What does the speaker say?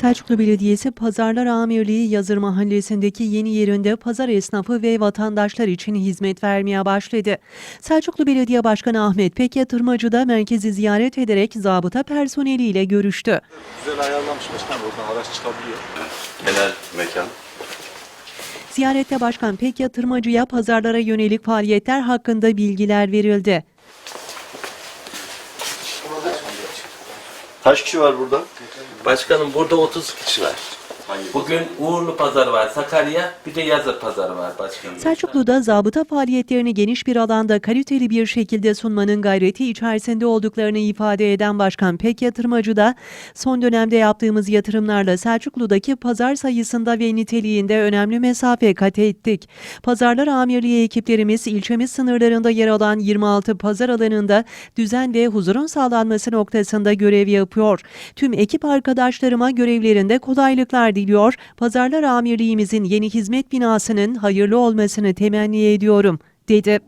Selçuklu Belediyesi Pazarlar Amirliği Yazır Mahallesi'ndeki yeni yerinde pazar esnafı ve vatandaşlar için hizmet vermeye başladı. Selçuklu Belediye Başkanı Ahmet Pek Yatırmacı da merkezi ziyaret ederek zabıta personeliyle görüştü. Güzel ayarlamış başkanım oradan araç çıkabiliyor. genel mekan. Ziyarette Başkan Pek Yatırmacı'ya pazarlara yönelik faaliyetler hakkında bilgiler verildi. Kaç kişi var burada? Başkanım burada 30 kişi var. Hangi? Bugün Uğurlu Pazarı var, Sakarya, bir de Yazır Pazarı var başkanım. Selçuklu'da zabıta faaliyetlerini geniş bir alanda kaliteli bir şekilde sunmanın gayreti içerisinde olduklarını ifade eden Başkan Pek Yatırmacı da son dönemde yaptığımız yatırımlarla Selçuklu'daki pazar sayısında ve niteliğinde önemli mesafe kat ettik. Pazarlar Amirliği ekiplerimiz ilçemiz sınırlarında yer alan 26 pazar alanında düzen ve huzurun sağlanması noktasında görev yapıyor. Tüm ekip arkadaşlarıma görevlerinde kolaylıklar diliyor. Pazarlar Amirliğimizin yeni hizmet binasının hayırlı olmasını temenni ediyorum, dedi.